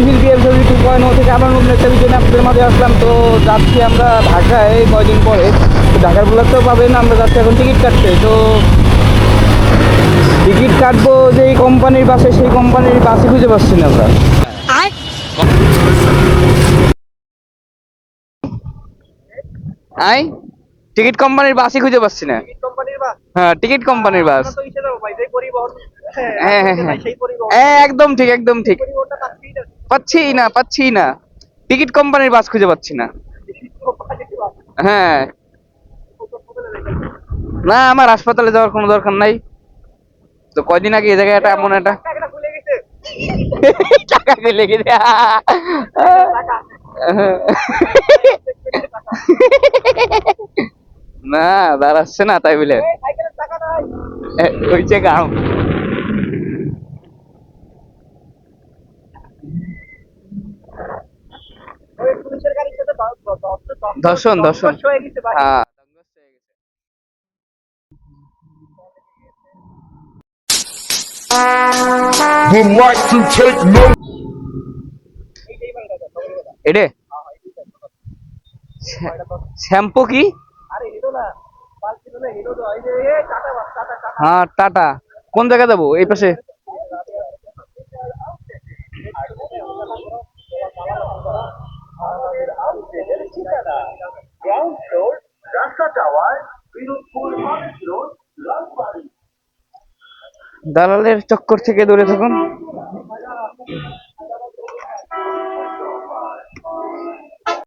গতিশীল BMW two point থেকে আবার নতুন একটা ভিডিও নিয়ে আপনাদের মাঝে আসলাম। তো যাচ্ছি আমরা ঢাকায় কয়দিন পরে। তো ঢাকার ব্লগটাও পাবেন আমরা যাচ্ছি এখন টিকিট কাটতে। তো টিকিট কাটবো যেই কোম্পানির বাসে সেই কোম্পানির বাসে খুঁজে পাচ্ছি না আমরা। আই? টিকিট কোম্পানির বাসই খুঁজে পাচ্ছি না। কোম্পানির বাস হ্যাঁ টিকিট কোম্পানির বাস হ্যাঁ হ্যাঁ হ্যাঁ সেই পরিবহন হ্যাঁ, একদম ঠিক একদম ঠিক। পাচ্ছি না পাচ্ছি না। টিকিট কোম্পানির বাস খুঁজে পাচ্ছি না। হ্যাঁ। না, আমার হাসপাতালে যাওয়ার কোনো দরকার নাই। তো কয়দিন আগে এই জায়গায় একটা, এমন একটা টাকা ফেলে গেছে। না, দাঁড়াচ্ছে না, তাই বলে। ওই যে যে এ টাটা বাস টাটা টাটা। হ্যাঁ টাটা। কোন জায়গায় যাব? এই পাশে। দালালের চক্কর থেকে দূরে থাকুন।